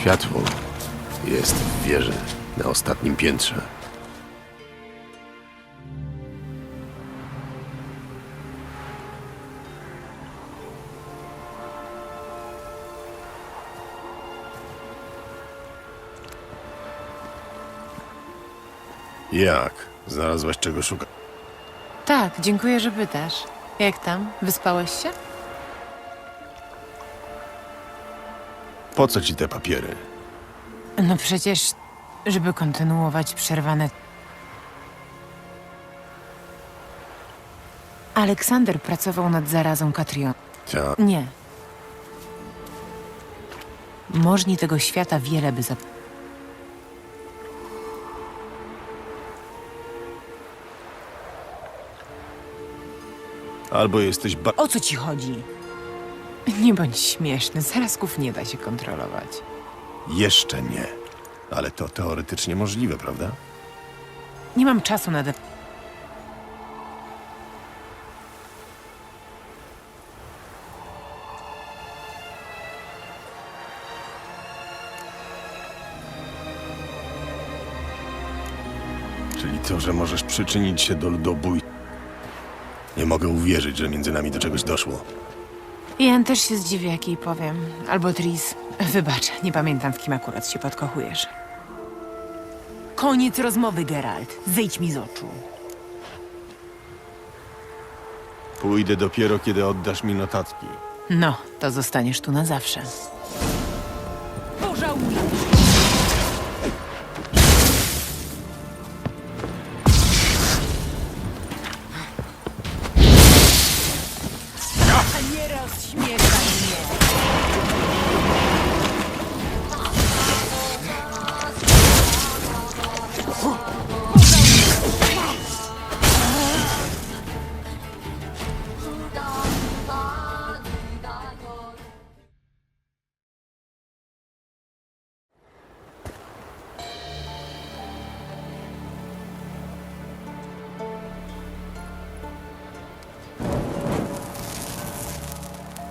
Światło jest w wieży na ostatnim piętrze. Jak? Znalazłaś czego szuka? Tak, dziękuję, że pytasz. Jak tam? Wyspałeś się? Po co ci te papiery? No przecież, żeby kontynuować przerwane. Aleksander pracował nad zarazą Katrion. Ta... Nie. Możni tego świata wiele by zap... Albo jesteś ba... O co ci chodzi? Nie bądź śmieszny, zarazków nie da się kontrolować. Jeszcze nie. Ale to teoretycznie możliwe, prawda? Nie mam czasu na... De... Czyli to, że możesz przyczynić się do ludobójstwa. Nie mogę uwierzyć, że między nami do czegoś doszło. Jan też się zdziwi, jak jej powiem. Albo Tris. Wybacz, nie pamiętam, w kim akurat się podkochujesz. Koniec rozmowy, Geralt. Zejdź mi z oczu. Pójdę dopiero, kiedy oddasz mi notatki. No, to zostaniesz tu na zawsze. Pożałuję. 灭三灭。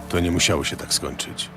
To nie musiało się tak skończyć.